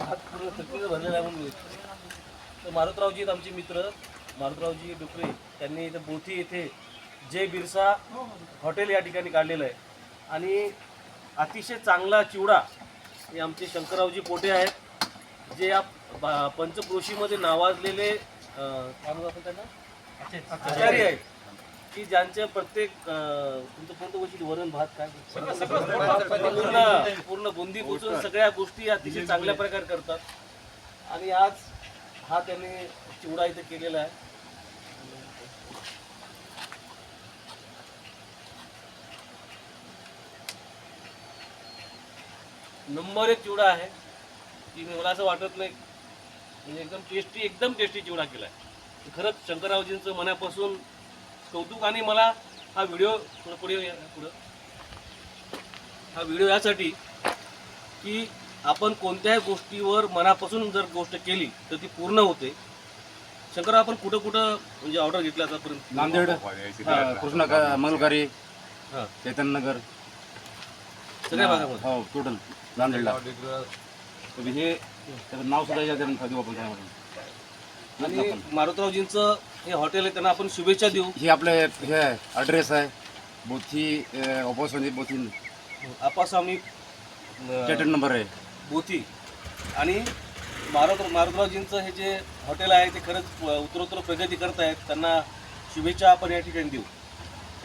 हात पूर्ण थकलेलं भरलेलं आहे म्हणून तर मारुतरावजी आमचे मित्र. मारुतरावजी डुकरे त्यांनी इथं बोथी येथे जय बिरसा हॉटेल या ठिकाणी काढलेलं आहे. आणि अतिशय चांगला चिवडा हे आमचे शंकररावजी पोटे आहेत. जे या पंचक्रोशीमध्ये नावाजलेले काय म्हणू आपण त्यांना? आचार्य आहेत. की ज्यांच्या प्रत्येक अं, तुमचं कोणतं गोष्टी वरण भात काय? पूर्ण पूर्ण बुंदी पोचून सगळ्या गोष्टी अतिशय चांगल्या प्रकारे करतात. आणि आज हा त्यांनी चिवडा इथे केलेला आहे. नंबर एक चिवडा आहे. की मला असं वाटत नाही. म्हणजे एकदम टेस्टी एकदम टेस्टी चिवडा केला आहे खरंच शंकररावजींचं मनापासून कौतुक आणि मला हा व्हिडिओ थोडं पुढे या- पुढं. हा व्हिडिओ यासाठी की आपण कोणत्याही गोष्टीवर मनापासून जर गोष्ट केली तर ती पूर्ण होते. शंकर आपण कुठं कुठं म्हणजे ऑर्डर घेतला आतापर्यंत? नांदेड. कृष्णा का- मंगलकारी हां. चैतन्यनगर सगळ्या भागामध्ये. हो टोटल नांदेडला. तर हे त्याचं नाव सुद्धा देऊ आपण त्यामध्ये आणि मारुतरावजींचं हे हॉटेल आहे त्यांना आपण शुभेच्छा देऊ. हे आपले हे ॲड्रेस आहे बोथी ऑपोजिट बोथी. आपास्वामी चॅटन नंबर आहे. बोथी. आणि मारुत मारुतरावजींचं हे जे हॉटेल आहे ते खरंच उत्तरोत्तर प्रगती करत आहेत त्यांना शुभेच्छा आपण या ठिकाणी देऊ.